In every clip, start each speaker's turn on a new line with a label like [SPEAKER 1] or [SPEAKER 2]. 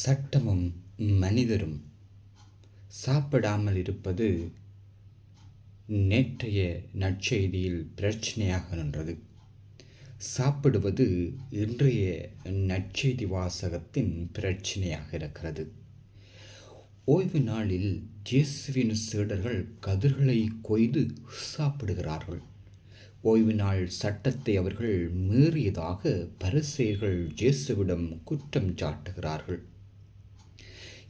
[SPEAKER 1] சட்டமும் மனிதரும் சாப்பிடாமல் இருப்பது நேற்றைய நற்செய்தியில் பிரச்சனையாக நின்றது. சாப்பிடுவது இன்றைய நற்செய்தி வாசகத்தின் பிரச்சனையாக இருக்கிறது. ஓய்வு நாளில் இயேசுவின் சீடர்கள் கதிர்களை கொய்து சாப்பிடுகிறார்கள். ஓய்வு நாள் சட்டத்தை அவர்கள் மீறியதாக பரிசேயர்கள் இயேசுவிடம் குற்றம் சாட்டுகிறார்கள்.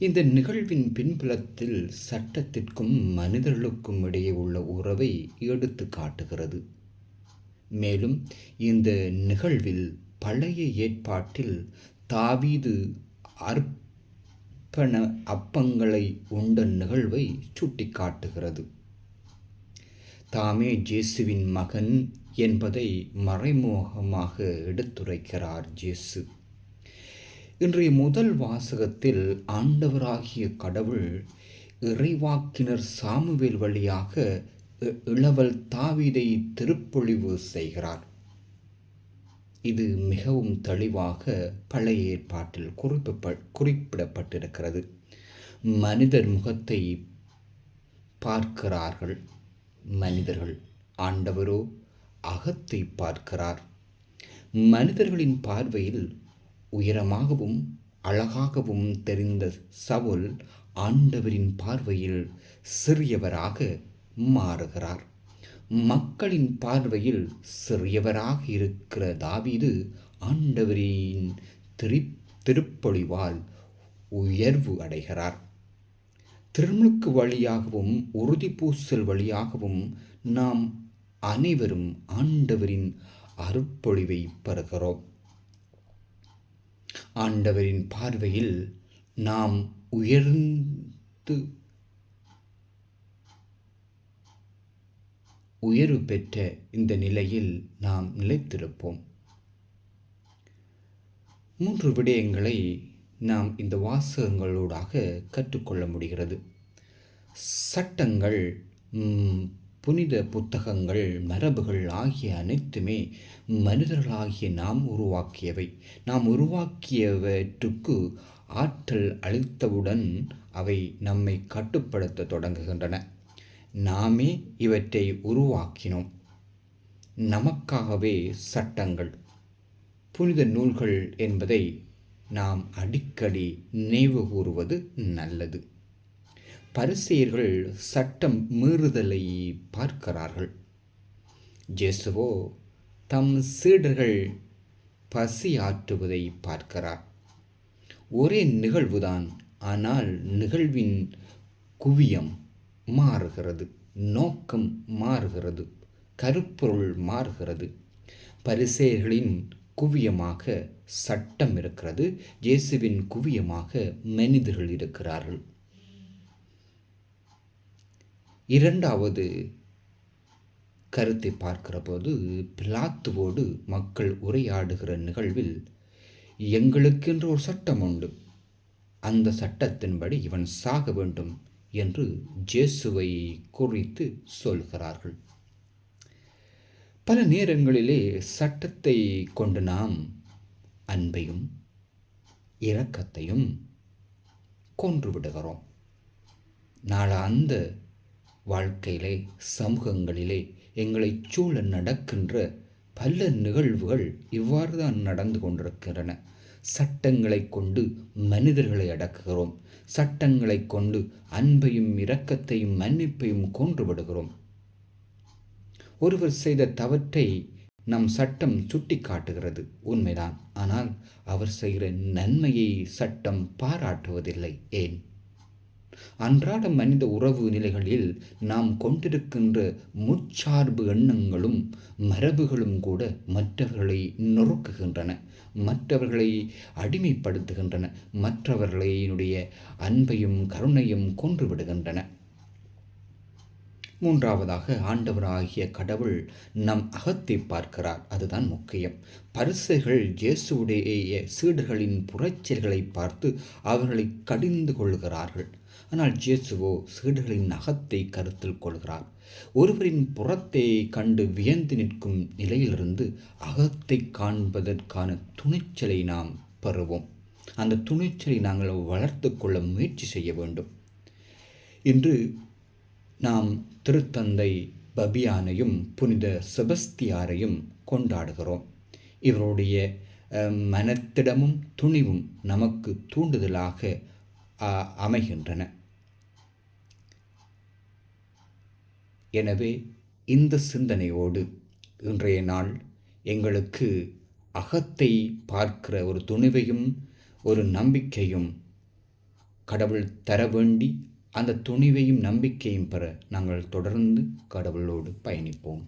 [SPEAKER 1] இந்த நிகழ்வின் பின்புலத்தில் சட்டத்திற்கும் மனிதர்களுக்கும் இடையே உள்ள உறவை எடுத்து காட்டுகிறது. மேலும் இந்த நிகழ்வில் பழைய ஏற்பாட்டில் தாவீது அர்ப்பண அப்பங்களை உண்ட நிகழ்வை சுட்டிக்காட்டுகிறது. தாமே ஜேசுவின் மகன் என்பதை மறைமுகமாக எடுத்துரைக்கிறார் ஜேசு. இன்றைய முதல் வாசகத்தில் ஆண்டவராகிய கடவுள் இறைவாக்கினர் சாமுவேல் வழியாக இளவல் தாவிதை திருப்பொழிவு செய்கிறார். இது மிகவும் தெளிவாக பழைய ஏற்பாட்டில் குறிப்பிட குறிப்பிடப்பட்டிருக்கிறது. மனிதர் முகத்தை பார்க்கிறார்கள். மனிதர்கள் ஆண்டவரோ அகத்தை பார்க்கிறார். மனிதர்களின் பார்வையில் உயரமாகவும் அழகாகவும் தெரிந்த சவுல் ஆண்டவரின் பார்வையில் சிறியவராக மாறுகிறார். மக்களின் பார்வையில் சிறியவராக இருக்கிற தாவீது ஆண்டவரின் திரு திருப்பொழிவால் உயர்வு அடைகிறார். திருமுழுக்கு வழியாகவும் உறுதி பூசல் வழியாகவும் நாம் அனைவரும் ஆண்டவரின் அருப்பொழிவை பெறுகிறோம். ஆண்டவரின் பார்வையில் நாம் உயர்ந்து உயர்வு பெற்ற இந்த நிலையில் நாம் நிலைத்திருப்போம். மூன்று விடயங்களை நாம் இந்த வாசகங்களூடாக கற்றுக்கொள்ள முடிகிறது. சட்டங்கள் புனித புத்தகங்கள் மரபுகள் ஆகிய அனைத்துமே மனிதர்களாகிய நாம் உருவாக்கியவை. நாம் உருவாக்கியவற்றுக்கு ஆற்றல் அளித்தவுடன் அவை நம்மை கட்டுப்படுத்த தொடங்குகின்றன. நாமே இவற்றை உருவாக்கினோம். நமக்காகவே சட்டங்கள் புனித நூல்கள் என்பதை நாம் அடிக்கடி நினைவு கூறுவது நல்லது. பரிசெயர்கள் சட்டம் மீறுதலை பார்க்கிறார்கள். ஜேசுவோ தம் சீடர்கள் பசி ஆற்றுவதை பார்க்கிறார். ஒரே நிகழ்வுதான் ஆனால் நிகழ்வின் குவியம் மாறுகிறது நோக்கம் மாறுகிறது கருப்பொருள் மாறுகிறது. பரிசெயர்களின் குவியமாக சட்டம் இருக்கிறது இயேசுவின் குவியமாக மனிதர்கள் இருக்கிறார்கள். இரண்டாவது கருத்தை பார்க்கிற போது பிலாத்துவோடு மக்கள் உரையாடுகிற நிகழ்வில் எங்களுக்கென்று ஒரு சட்டம் உண்டு. அந்த சட்டத்தின்படி இவன் சாக வேண்டும் என்று ஜேசுவை குறித்து சொல்கிறார்கள். பல நேரங்களிலே சட்டத்தை கொண்டு நாம் அன்பையும் இரக்கத்தையும் கொன்று விடுகிறோம். நாளாந்த வாழ்க்கையிலே சமூகங்களிலே எங்களை சூழ நடக்கின்ற பல நிகழ்வுகள் இவ்வாறு தான் நடந்து கொண்டிருக்கின்றன. சட்டங்களை கொண்டு மனிதர்களை அடக்குகிறோம். சட்டங்களை கொண்டு அன்பையும் இரக்கத்தையும் மன்னிப்பையும் கொன்று விடுகிறோம். ஒருவர் செய்த தவற்றை நம் சட்டம் சுட்டி காட்டுகிறது உண்மைதான். ஆனால் அவர் செய்கிற நன்மையை சட்டம் பாராட்டுவதில்லை. ஏன்? அன்றாட மனித உறவு நிலைகளில் நாம் கொண்டிருக்கின்ற முச்சார்பு எண்ணங்களும் மரபுகளும் கூட மற்றவர்களை நொறுக்குகின்றன மற்றவர்களை அடிமைப்படுத்துகின்றன மற்றவர்களினுடைய அன்பையும் கருணையும் கொன்றுவிடுகின்றன மூன்றாவதாக ஆண்டவராகிய கடவுள் நம் அகத்தை பார்க்கிறார். அதுதான் முக்கியம். பரிசுகள் இயேசுடைய சீடர்களின் புறச்செயல்களை பார்த்து அவர்களை கடிந்து கொள்கிறார்கள். ஆனால் ஜேசுவோ சீடர்களின் அகத்தை கருத்தில் கொள்கிறார். ஒருவரின் புறத்தை கண்டு வியந்து நிற்கும் நிலையிலிருந்து அகத்தை காண்பதற்கான துணிச்சலை நாம் பெறுவோம். அந்த துணிச்சலை நாங்கள் வளர்த்து கொள்ள முயற்சி செய்ய வேண்டும். இன்று நாம் திருத்தந்தை பபியானையும் புனித செபஸ்தியாரையும் கொண்டாடுகிறோம். இவருடைய மனத்திடமும் துணிவும் நமக்கு தூண்டுதலாக அமைகின்றன. எனவே இந்த சிந்தனையோடு இன்றைய நாள் எங்களுக்கு அகத்தை பார்க்கிற ஒரு துணிவையும் ஒரு நம்பிக்கையும் கடவுள் தர வேண்டி அந்த துணிவையும் நம்பிக்கையும் பெற நாங்கள் தொடர்ந்து கடவுளோடு பயணிப்போம்.